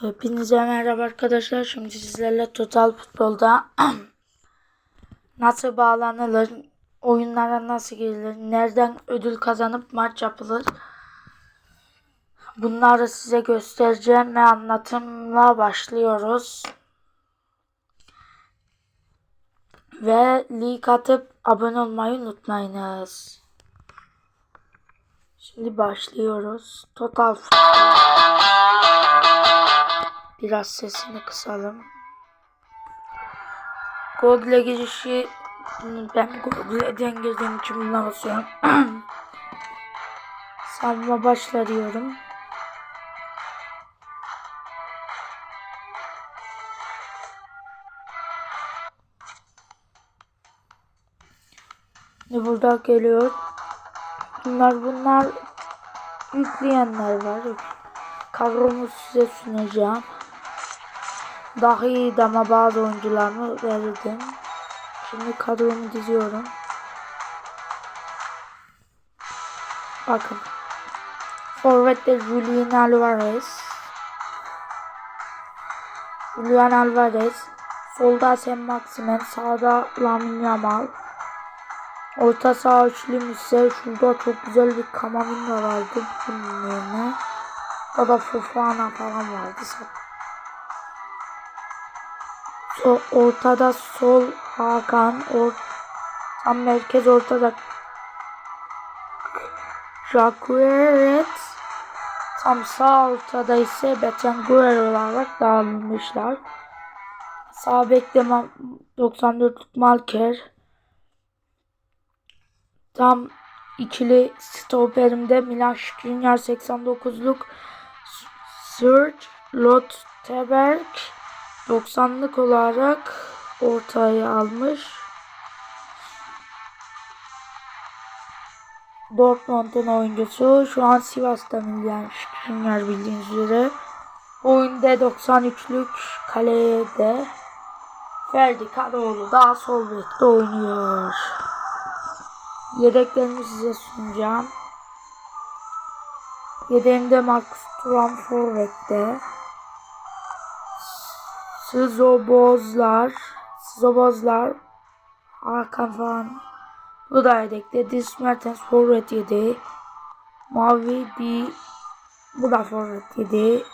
Hepinize merhaba arkadaşlar. Şimdi sizlerle Total Futbol'da nasıl bağlanılır, oyunlara nasıl girilir, nereden ödül kazanıp maç yapılır. Bunları size göstereceğim ve anlatımla başlıyoruz. Ve like atıp abone olmayı unutmayınız. Şimdi başlıyoruz. Total Futbol. Biraz sesini kısalım. Google girişi ben Google'den girdiğim için buna basıyorum. Savunma başla diyorum. Burada geliyor. Bunlar bunlar yükleyenler var. Kadromu size sunacağım. Dahi ama bazı oyuncularımı verdim. Şimdi kadromu diziyorum. Bakın. Forvet'te Julian Alvarez. Julian Alvarez. Solda Sen Maximen. Sağda Lamine Yamal. Orta saha üçlüm ise şurada çok güzel bir Kamavinga vardı bunun yerine. O da Fofana falan vardı. So, ortada sol Hakan, or, tam merkez ortada. Jagueret, tam sağ ortada ise Betanguer olarak dağılmışlar. Sağ bekte 94'lük Malker, tam ikili stoperimde Milan Skriniar 89'luk Serge Lotteberg 90'lık olarak ortaya almış. Dortmund'un oyuncusu şu an Sivas'ta Milyan Skriniar bildiğiniz üzere. Oyunda 93'lük kalede Ferdi Kadıoğlu daha sol bekte oynuyor. Yedeklerimi size sunacağım. Yedeğimde Marcus Thuram forvette. Sızobozlar, Sızobozlar, Hakan falan. Bu da yedekte. Dis Mertens forvet yedi. Mavi bir bu da forvet yedi.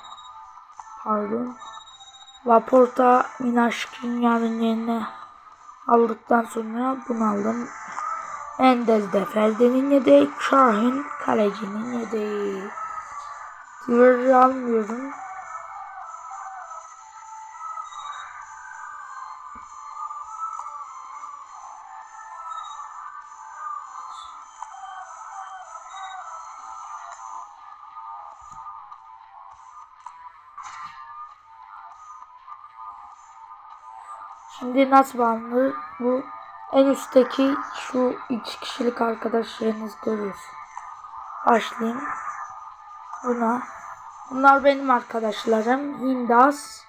Pardon. Laporta Minaşkin yarın yerine aldıktan sonra bunu aldım. Endez de Ferdi'nin yedeği. Şahin kalecinin yedeği. Twitter almıyorum. Şimdi nasıl bağlanır? Bu en üstteki şu iki kişilik arkadaşlarınız görüyorsun. Başlayayım. Buna. Bunlar benim arkadaşlarım. Hindas,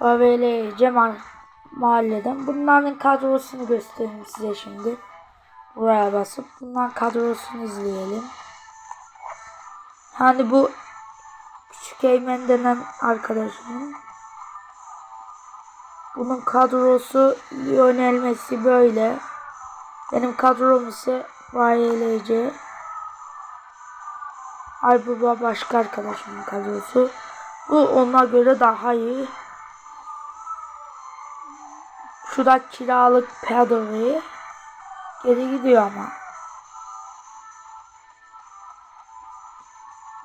Övele, Cemal mahalleden. Bunların kadrosunu göstereyim size şimdi. Buraya basıp bunların kadrosunu izleyelim. Hani bu küçük Eymen denen arkadaşımın bunun kadrosu Lionel Messi böyle. Benim kadrom ise YLC. Ay bu başka arkadaşımın kadrosu. Bu ona göre daha iyi. Şu da kiralık Pedri. Geri gidiyor ama.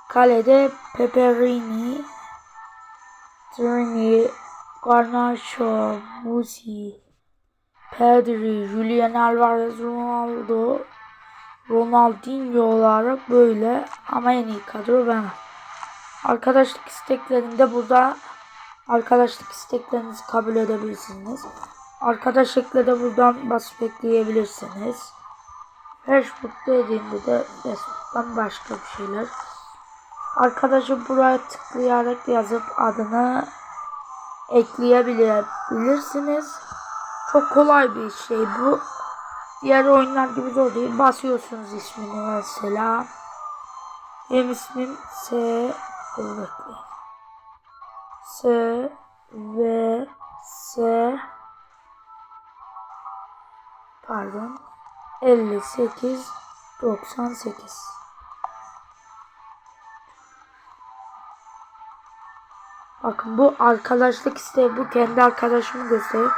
Kalede Peperini. Trini. Garnacho, Musi, Pedri, Julian Alvarez, Ronaldo, Ronaldinho olarak böyle ama en iyi kadro ben. Arkadaşlık isteklerinde burada arkadaşlık isteklerinizi kabul edebilirsiniz. Arkadaş de buradan basıp ekleyebilirsiniz. Facebook dediğinde de Facebook'tan başka bir şeyler. Arkadaşı buraya tıklayarak yazıp adını ekleyebilirsiniz. Çok kolay bir şey bu. Diğer oyunlar gibi zor değil. Basıyorsunuz ismini mesela. Benim ismim S. Bekleyin. S V S pardon 58 98 Bakın bu arkadaşlık isteği bu kendi arkadaşımı gösteriyor.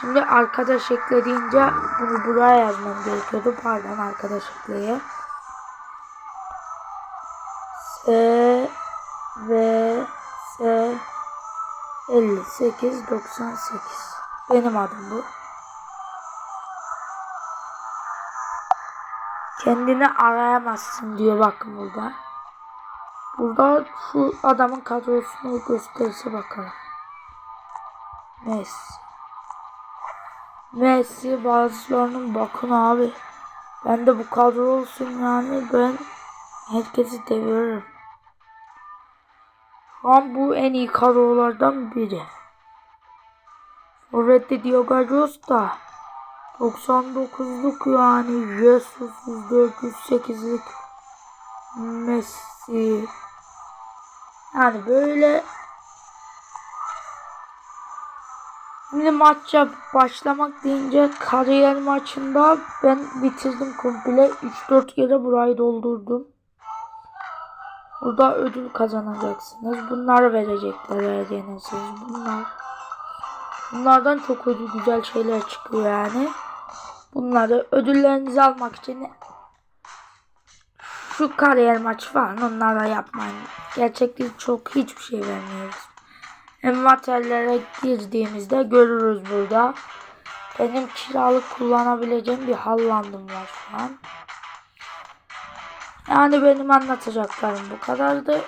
Şimdi arkadaş eklediğince bunu buraya yazmam gerekiyordu. Pardon arkadaş ekleye. S V S 58 98 benim adım bu. Kendini arayamazsın diyor bakın burada. Burada şu adamın kadrosunu gösterisi bakalım. Messi. Messi bazılarının bakın abi. Ben de bu kadro olsun yani ben herkesi deviririm. Şu an bu en iyi kadrolardan biri. Forvet'te Diogo Jota 99'luk yani Jesus 408'lik Messi yani böyle Şimdi maça başlamak deyince kariyer maçında ben bitirdim komple 3-4 kere burayı doldurdum. Burada ödül kazanacaksınız. Bunları verecekler öğrenirsiniz. Bunlar. Bunlardan çok ödül güzel şeyler çıkıyor yani. Bunları ödüllerinizi almak için şu kariyer maçı falan onlara yapmayın. Gerçekten çok hiçbir şey vermiyoruz. Envanterlere girdiğimizde görürüz burada. Benim kiralık kullanabileceğim bir Hallandım var şu an. Yani benim anlatacaklarım bu kadardı.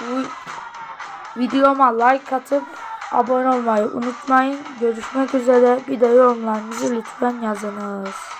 Bu videoma like atıp abone olmayı unutmayın. Görüşmek üzere. Bir de yorumlarınızı lütfen yazınız.